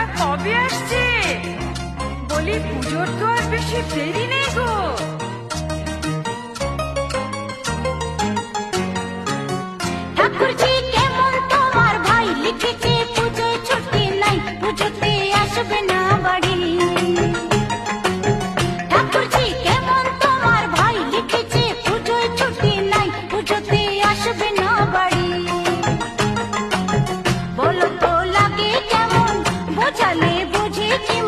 তারা কবে আসছে? বলি পুজোর তো আর বেশি দেরি নেই গো। ঠাকুরজি কেমন তোমার ভাই লিখেছে পুজো ছুটি নাই, পুজোতে আসবেন Thank you.